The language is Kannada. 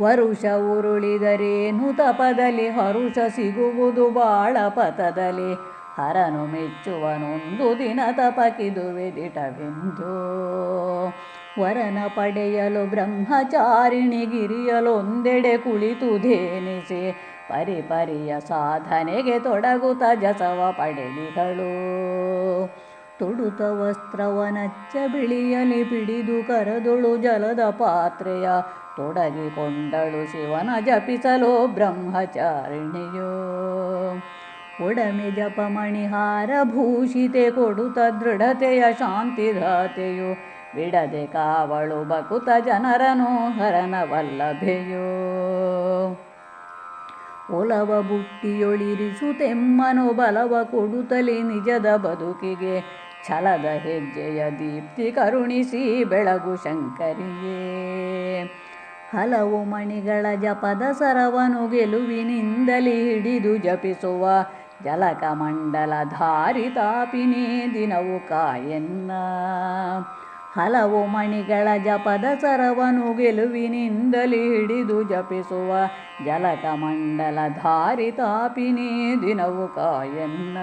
ವರುಷ ಉರುಳಿದರೇನು ತಪದಲ್ಲಿ ಹರುಷ ಸಿಗುವುದು ಬಾಳ ಪಥದಲ್ಲಿ. ಹರನು ಮೆಚ್ಚುವನೊಂದು ದಿನ ತಪಕಿದು ವೆದಿಟವೆಂದು ವರನ ಪಡೆಯಲು ಬ್ರಹ್ಮಚಾರಿಣಿ ಗಿರಿಯಲೊಂದೆಡೆ ಕುಳಿತುಧೇನಿಸಿ ಪರಿಪರಿಯ ಸಾಧನೆಗೆ ತೊಡಗುತ್ತ ಜಸವ ಪಡೆದಿಗಳು ತೊಡುತ ವಸ್ತ್ರವನಚ್ಚ ಬಿಳಿಯಲಿ ಪಿಡಿದು ಕರದೊಳು ಜಲದ ಪಾತ್ರೆಯ ತೊಡಗಿಕೊಂಡಳು ಶಿವನ ಜಪಿಸಲು ಬ್ರಹ್ಮಚಾರಿಣಿಯೋ. ಒಡಮೆ ಜಪಮಣಿಹಾರ ಭೂಷಿತೆ ಕೊಡುತ್ತ ದೃಢತೆಯ ಶಾಂತಿದಾತೆಯು. ಬಿಡದೆ ಕಾವಳು ಬಕುತ ಜನರನು ಹರನವಲ್ಲಭೆಯೋ ಒಲವ ಬುಟ್ಟಿಯೊಳಿರಿಸುತೆಮ್ಮನು ಬಲವ ಕೊಡುತ್ತಲೇ ನಿಜದ ಬದುಕಿಗೆ. ಛಲದ ಹೆಜ್ಜೆಯ ದೀಪ್ತಿ ಕರುಣಿಸಿ ಬೆಳಗು ಶಂಕರಿಯೇ. ಹಲವು ಮಣಿಗಳ ಜಪದ ಸರವನು ಗೆಲುವಿನಿಂದಲಿ ಹಿಡಿದು ಜಪಿಸುವ ಜಲಕಮಂಡಲ ಧಾರಿ ತಾಪಿನಿ ದಿನವು ಕಾಯನ್ನ. ಹಲವು ಮಣಿಗಳ ಜಪದ ಸರವನು ಗೆಲುವಿನಿಂದಲಿ ಹಿಡಿದು ಜಪಿಸುವ ಜಲಕಮಂಡಲ ಧಾರಿ ತಾಪಿನಿ ದಿನವು ಕಾಯನ್ನ.